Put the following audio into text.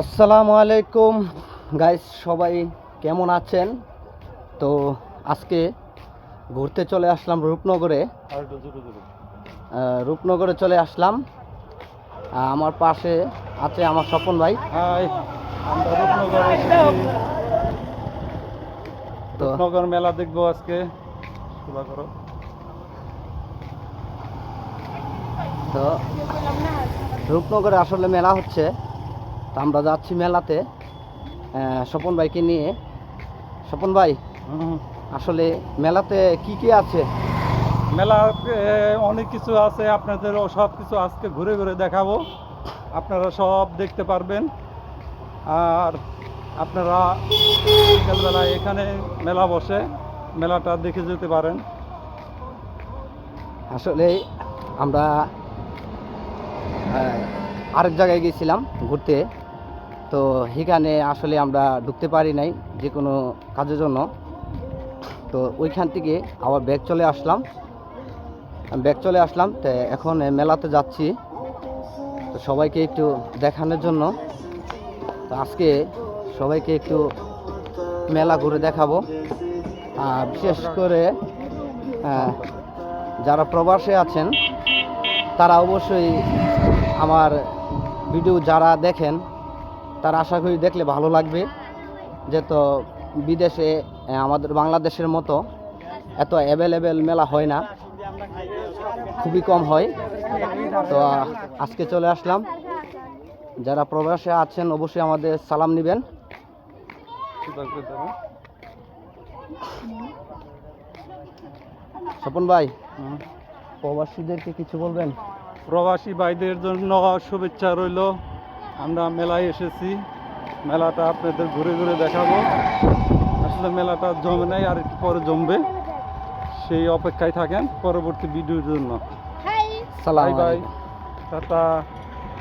আসসালামু আলাইকুম। গাইস সবাই কেমন আছেন? তো আজকে ঘুরতে চলে আসলাম রূপনগরে। রূপনগরে চলে আসলাম। আমার পাশে আছে আমার স্বপন ভাই। রূপনগর মেলা দেখব আজকে। করো। তো রূপনগরে আসলে মেলা হচ্ছে। তো আমরা যাচ্ছি মেলাতে। স্বপন ভাইকে নিয়ে। স্বপন ভাই আসলে মেলাতে কি কি আছে? মেলাতে অনেক কিছু আছে। আপনাদেরও সব কিছু আজকে ঘুরে ঘুরে দেখাবো। আপনারা সব দেখতে পারবেন। আর আপনারা বিকেলবেলায় এখানে মেলা বসে মেলাটা দেখে যেতে পারেন। আসলে আমরা আরেক জায়গায় গিয়েছিলাম ঘুরতে। তো সেখানে আসলে আমরা ঢুকতে পারি নাই যে কোনো কাজের জন্য। তো ওইখান থেকে আবার ব্যাগ চলে আসলাম। ব্যাগ চলে আসলাম, তো এখন মেলাতে যাচ্ছি। তো সবাইকে একটু দেখানোর জন্য। তো আজকে সবাইকে একটু মেলা ঘুরে দেখাবো। আর বিশেষ করে যারা প্রবাসে আছেন, তারা অবশ্যই আমার ভিডিও যারা দেখেন তারা আশা করি দেখলে ভালো লাগবে যে তো বিদেশে আমাদের বাংলাদেশের মতো এত অ্যাভেলেবেল মেলা হয় না, খুবই কম হয়। তো আজকে চলে আসলাম। যারা প্রবাসে আছেন, অবশ্যই আমাদের সালাম নেবেন। স্বপন ভাই, প্রবাসীদেরকে কিছু বলবেন? প্রবাসী ভাইদের জন্য শুভেচ্ছা রইল। আমরা মেলায় এসেছি। মেলাটা আপনাদের ঘুরে ঘুরে দেখাবো। আসলে মেলাটা জমে নাই আর একটু পরে জমবে। সেই অপেক্ষায় থাকেন পরবর্তী ভিডিওর জন্য। সালাই বাই বাই। টাটা।